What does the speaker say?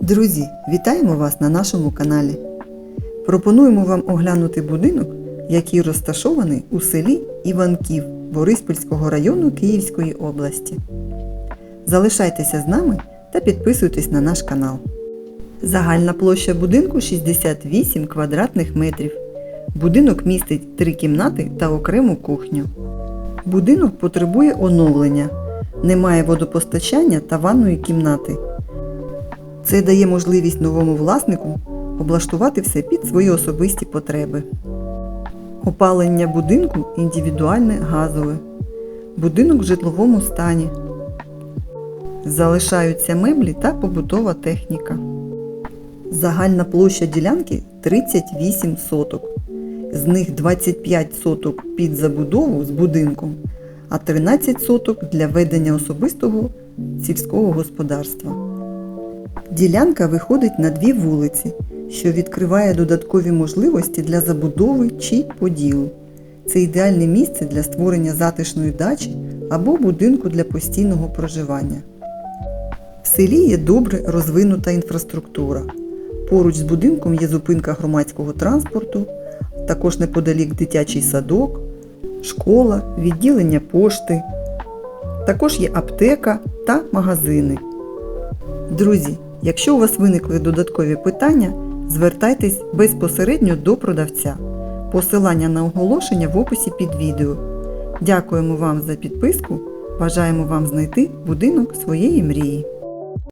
Друзі, вітаємо вас на нашому каналі. Пропонуємо вам оглянути будинок, який розташований у селі Іванків Бориспільського району Київської області. Залишайтеся з нами та підписуйтесь на наш канал. Загальна площа будинку 68 квадратних метрів. Будинок містить три кімнати та окрему кухню. Будинок потребує оновлення. Немає водопостачання та ванної кімнати. Це дає можливість новому власнику облаштувати все під свої особисті потреби. Опалення будинку індивідуальне газове. Будинок в житловому стані. Залишаються меблі та побутова техніка. Загальна площа ділянки 38 соток. З них 25 соток під забудову з будинком, а 13 соток для ведення особистого сільського господарства. Ділянка виходить на дві вулиці, що відкриває додаткові можливості для забудови чи поділу. Це ідеальне місце для створення затишної дачі або будинку для постійного проживання. В селі є добре розвинута інфраструктура. Поруч з будинком є зупинка громадського транспорту, також неподалік дитячий садок, школа, відділення пошти. Також є аптека та магазини. Друзі, якщо у вас виникли додаткові питання, звертайтесь безпосередньо до продавця. Посилання на оголошення в описі під відео. Дякуємо вам за підписку. Бажаємо вам знайти будинок своєї мрії.